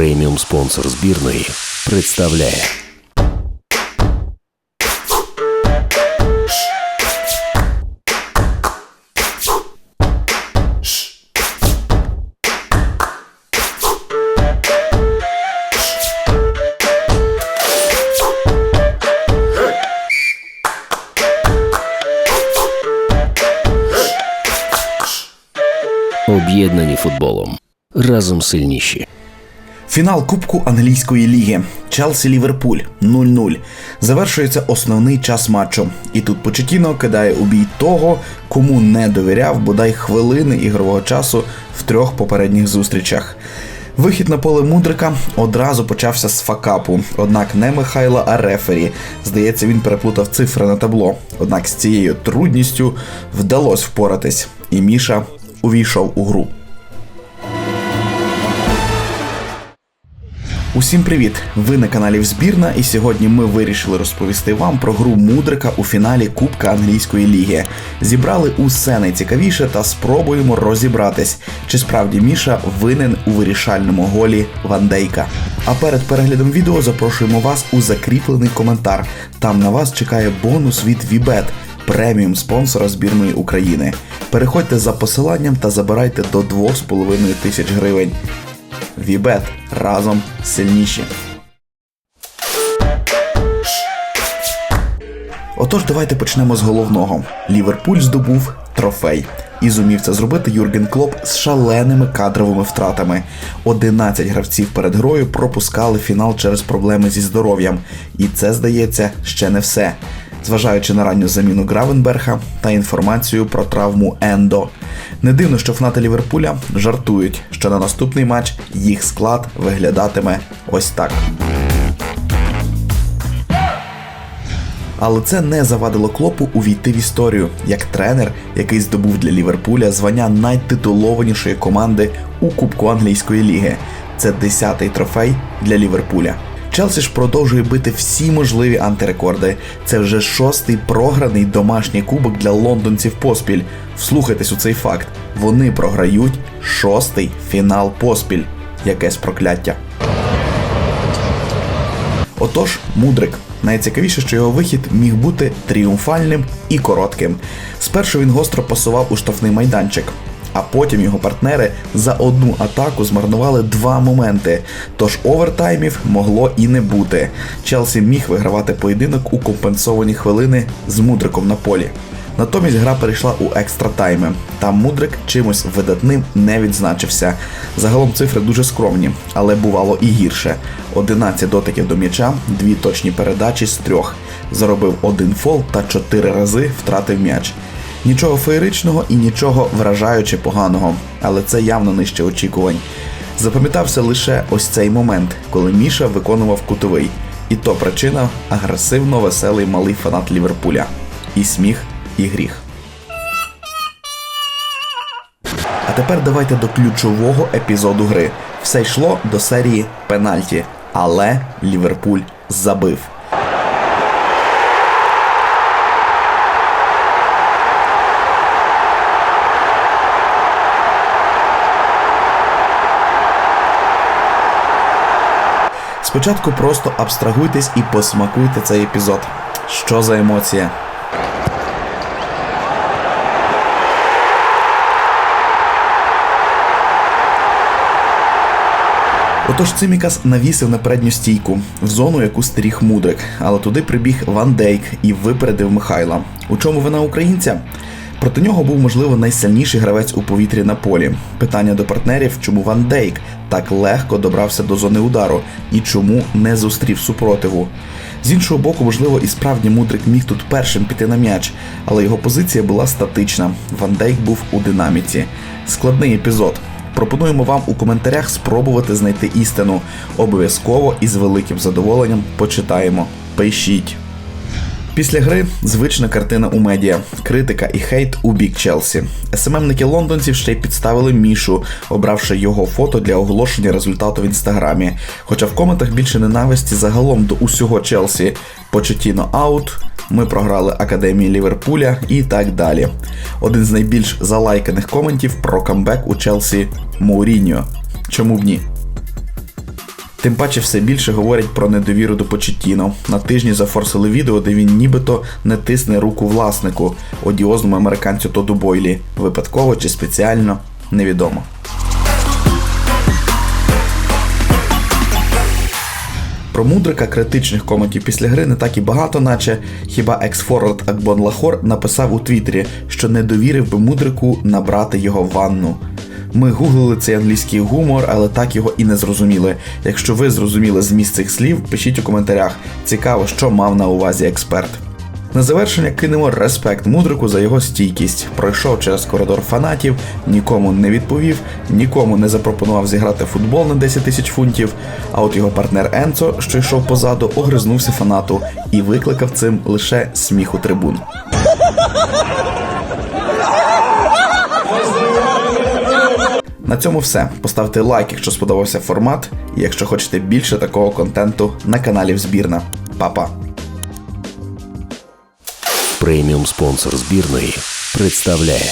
преміум спонсор збірної, представляє. Об'єднані футболом. Разом сильніші. Фінал Кубку англійської ліги Челсі Ліверпуль 0-0. Завершується основний час матчу. І тут Почетіно кидає у бій того, кому не довіряв бодай хвилини ігрового часу в трьох попередніх зустрічах. Вихід на поле Мудрика одразу почався з факапу, однак не Михайла, а рефері. Здається, він переплутав цифри на табло. Однак з цією трудністю вдалося впоратись, і Міша увійшов у гру. Усім привіт! Ви на каналі Взбірна, і сьогодні ми вирішили розповісти вам про гру Мудрика у фіналі Кубка англійської ліги. Зібрали усе найцікавіше та спробуємо розібратись, чи справді Міша винен у вирішальному голі Ван Дейка. А перед переглядом відео запрошуємо вас у закріплений коментар. Там на вас чекає бонус від Вібет, преміум спонсора збірної України. Переходьте за посиланням та забирайте до 2,5 тисяч гривень. Вібет разом сильніші. Отож, давайте почнемо з головного. Ліверпуль здобув трофей. І зумів це зробити Юрген Клоп з шаленими кадровими втратами. 11 гравців перед грою пропускали фінал через проблеми зі здоров'ям. І це, здається, ще не все. Зважаючи на ранню заміну Гравенберга та інформацію про травму Ендо. Не дивно, що фнати Ліверпуля жартують, що на наступний матч їх склад виглядатиме ось так. Але це не завадило клопу увійти в історію як тренер, який здобув для Ліверпуля звання найтитулованішої команди у Кубку англійської ліги. Це 10-й трофей для Ліверпуля. Челсі ж продовжує бити всі можливі антирекорди. Це вже шостий програний домашній кубок для лондонців поспіль. Вслухайтесь у цей факт. Вони програють шостий фінал поспіль. Якесь прокляття. Отож, Мудрик. Найцікавіше, що його вихід міг бути тріумфальним і коротким. Спершу він гостро пасував у штрафний майданчик, а потім його партнери за одну атаку змарнували два моменти. Тож овертаймів могло і не бути. Челсі міг вигравати поєдинок у компенсовані хвилини з мудриком на полі. Натомість гра перейшла у екстра тайми. Там Мудрик чимось видатним не відзначився. Загалом цифри дуже скромні, але бувало і гірше. 11 дотиків до м'яча, дві точні передачі з трьох. Заробив один фол та чотири рази втратив м'яч. Нічого феєричного і нічого вражаючи поганого, але це явно нижче очікувань. Запам'ятався лише ось цей момент, коли Міша виконував кутовий. І то причина агресивно веселий малий фанат Ліверпуля. І сміх, і гріх. А тепер давайте до ключового епізоду гри. Все йшло до серії пенальті, але Ліверпуль забив. Спочатку просто абстрагуйтесь і посмакуйте цей епізод. Що за емоція? Отож Цимікас навісив на передню стійку в зону, яку стеріг Мудрик, але туди прибіг Ван Дейк і випередив Михайла. У чому вина українця? Проти нього був, можливо, найсильніший гравець у повітрі на полі. Питання до партнерів, чому Ван Дейк так легко добрався до зони удару і чому не зустрів супротиву. З іншого боку, можливо, і справді Мудрик міг тут першим піти на м'яч, але його позиція була статична. Ван Дейк був у динаміці. Складний епізод. Пропонуємо вам у коментарях спробувати знайти істину. Обов'язково і з великим задоволенням почитаємо. Пишіть. Після гри звична картина у медіа, критика і хейт у бік Челсі. СММники лондонців ще й підставили Мішу, обравши його фото для оголошення результату в інстаграмі. Хоча в коментах більше ненависті загалом до усього Челсі. Почетіно аут, ми програли Академії Ліверпуля і так далі. Один з найбільш залайканих коментів про камбек у Челсі Моуріньо. Чому б ні? Тим паче все більше говорять про недовіру до Почеттіно. На тижні зафорсили відео, де він нібито не тисне руку власнику, одіозному американцю Тоду Бойлі. Випадково чи спеціально, невідомо. Про мудрика критичних коментів після гри не так і багато, наче хіба екс-форвард Акбон Лахор написав у Твіттері, що не довірив би мудрику набрати його в ванну. Ми гуглили цей англійський гумор, але так його і не зрозуміли. Якщо ви зрозуміли зміст цих слів, пишіть у коментарях. Цікаво, що мав на увазі експерт. На завершення кинемо респект мудрику за його стійкість. Пройшов через коридор фанатів, нікому не відповів, нікому не запропонував зіграти футбол на 10 тисяч фунтів. А от його партнер Енцо, що йшов позаду, огризнувся фанату і викликав цим лише сміх у трибун. На цьому все. Поставте лайк, якщо сподобався формат, і якщо хочете більше такого контенту на каналі Взбірна. Па-па! Преміум спонсор збірної представляє